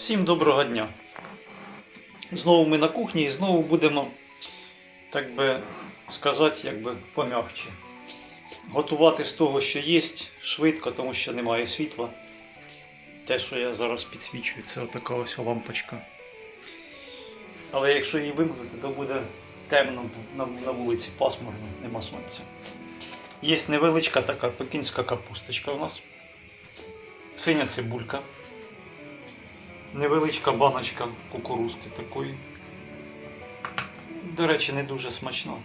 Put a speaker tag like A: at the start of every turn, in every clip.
A: Всім доброго дня. Знову ми на кухні і знову будемо, так би сказати, якби пом'якче. Готувати з того, що є, швидко, тому що немає світла. Те, що я зараз підсвічую, це отака ось лампочка. Але якщо її вимкнути, то буде темно на вулиці пасмурно, нема сонця. Є невеличка така пекінська капусточка у нас. Синя цибулька. Невеличка баночка кукурузки такої. До речі, не дуже смачно.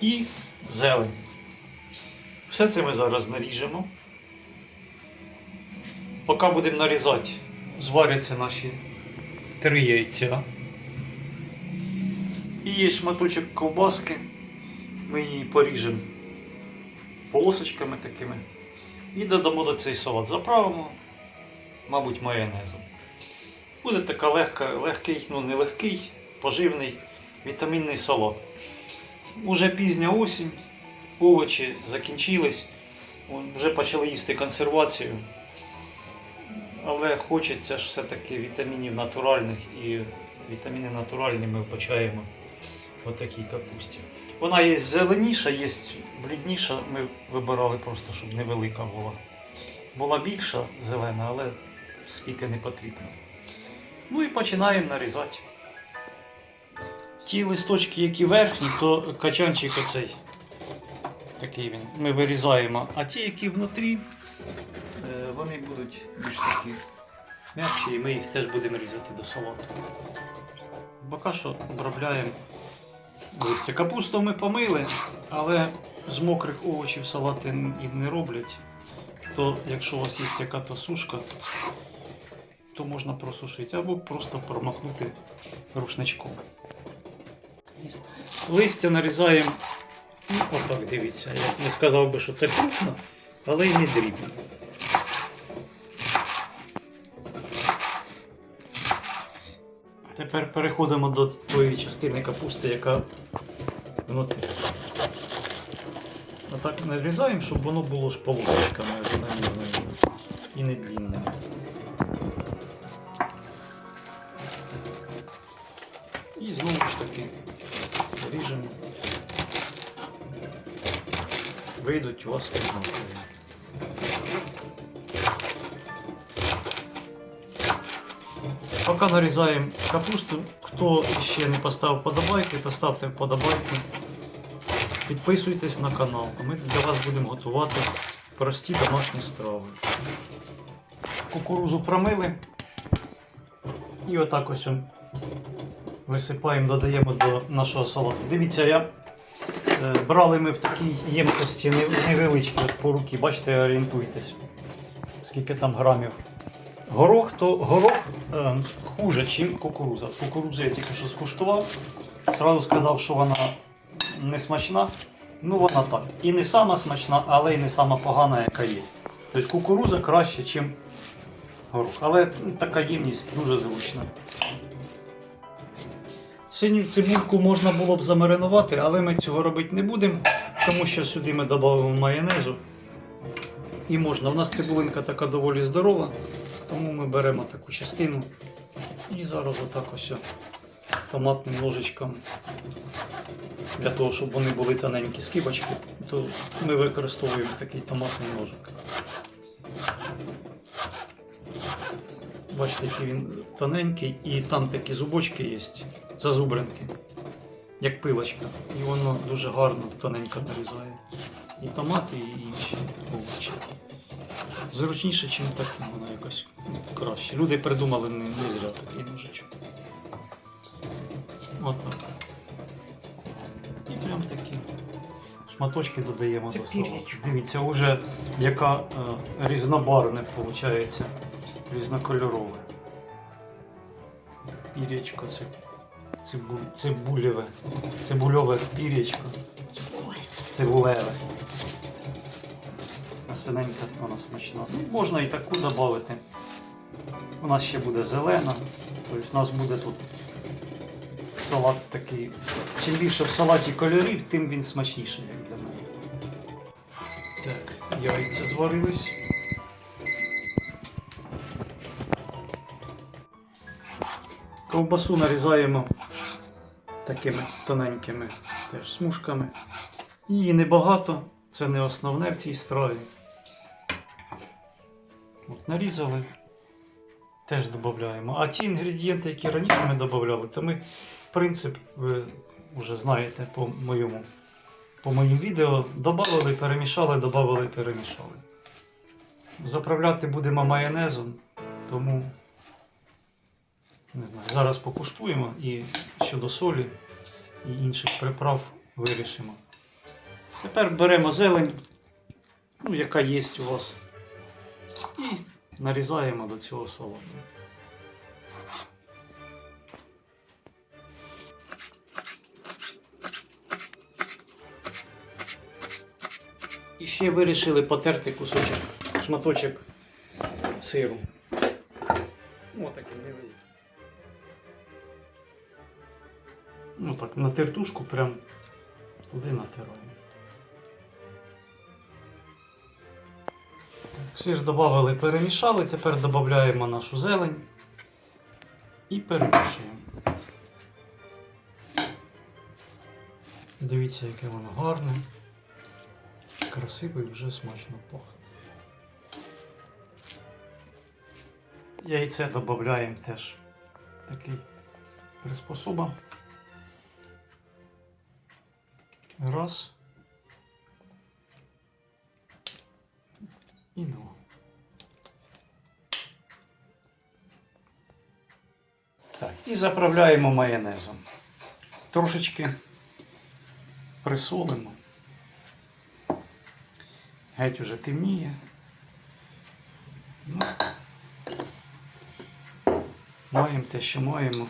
A: І зелень. Все це ми зараз наріжемо. Поки будемо нарізати, зваряться наші три яйця. І є шматочок ковбаски. Ми її поріжемо полосочками такими. І додамо до цей салат. Заправимо мабуть, майонезом. Буде така легка, легкий, ну не легкий, поживний вітамінний салат. Уже пізня осінь, овочі закінчились, вже почали їсти консервацію. Але хочеться ж все-таки вітамінів натуральних і вітаміни натуральні ми вбачаємо в такій капусті. Вона є зеленіша, є блідніша. Ми вибирали просто, щоб невелика була. Була більша зелена, але скільки не потрібно. Ну і починаємо нарізати. Ті листочки, які верхні, то качанчик оцей. Такий він. Ми вирізаємо. А ті, які внутрі, е, вони будуть більш такі м'якші, і ми їх теж будемо різати до салату. Поки що обробляємо листя. Капусту ми помили, але з мокрих овочів салати і не роблять. То якщо у вас є яка-то сушка, то можна просушити або просто промахнути рушничком. Листя нарізаємо, ну, отак дивіться. Я не сказав би, що це крупно, але й не дрібно. Тепер переходимо до тої частини капусти, яка внутрі. Отак нарізаємо, щоб воно було ж полосочками і не длинними. Ріжемо. Вийдуть у вас. Поки нарізаємо капусту, хто ще не поставив подобайки, то ставте вподобайки. Підписуйтесь на канал, а ми для вас будемо готувати прості домашні страви. Кукурузу промили і отак ось висипаємо, додаємо до нашого салату. Дивіться, я е, брали ми в такій ємкості не- невеличкій от по руки, бачите, орієнтуйтесь, скільки там грамів. Горох, то горох е, хуже, ніж кукуруза. Кукурузу я тільки що скуштував. Сразу сказав, що вона не смачна. Ну вона так. І не сама смачна, але і не сама погана, яка є. Тобто кукуруза краще, ніж горох. Але така ємність дуже зручна. Синю цибульку можна було б замаринувати, але ми цього робити не будемо, тому що сюди ми додамо майонезу. І можна. У нас цибулинка така доволі здорова, тому ми беремо таку частину. І зараз отак ось томатним ножичком для того, щоб вони були тоненькі скибочки, то ми використовуємо такий томатний ножик. Бачите, який він тоненький, і там такі зубочки є, зазубринки, як пилочка. І воно дуже гарно тоненько нарізає. І томати, і інші овочі. Зручніше, ніж таким, воно якось краще. Люди придумали не, не зря такий ножичок. Отак. І прям такі шматочки додаємо
B: Це
A: до салату. Дивіться, вже яка е, різнобарвне виходить, різнокольорове. Пір'ячко це цибу, цибулєве, цибульове пір'ячко, цибулеве. Синенька вона смачна. Ну, можна і таку додати. У нас ще буде зелена, тобто у нас буде тут салат такий. Чим більше в салаті кольорів, тим він смачніший, як для мене. Так, яйця зварились. Ковбасу нарізаємо такими тоненькими теж смужками. Її небагато, це не основне в цій страві. От нарізали, теж додаємо. А ті інгредієнти, які раніше ми додавали, то ми принцип, ви вже знаєте по моєму по моїм відео, додали, перемішали, додали, перемішали. Заправляти будемо майонезом, тому не знаю, зараз покуштуємо і щодо солі і інших приправ вирішимо. Тепер беремо зелень, ну, яка є у вас, і нарізаємо до цього салату. І ще вирішили потерти кусочок, шматочок сиру. О, такий невеликий. Ну так, на тертушку прям туди натираємо. Так, сир додали, перемішали, тепер додаємо нашу зелень і перемішуємо. Дивіться, яке воно гарне, красиве і вже смачно пахне. Яйце додаємо теж такий приспособа. Раз. І два. Так, і заправляємо майонезом. Трошечки присолимо. Геть уже темніє. Ну, маємо те, що маємо.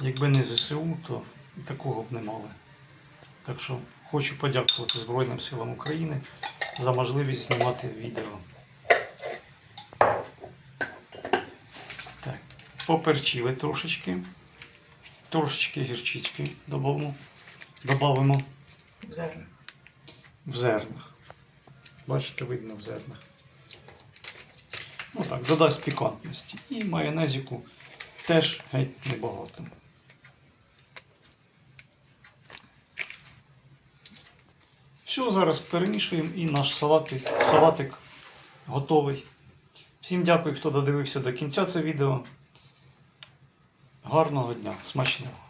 A: Якби не ЗСУ, то такого б не мали. Так що хочу подякувати Збройним силам України за можливість знімати відео. Так, поперчили трошечки. Трошечки гірчички додамо. Добавимо
B: Зерна.
A: в зернах. Бачите, видно в зернах. Ну так, додасть пікантності. І майонезику теж геть небагато. Все, зараз перемішуємо і наш салатик, салатик готовий. Всім дякую, хто додивився до кінця це відео. Гарного дня, смачного!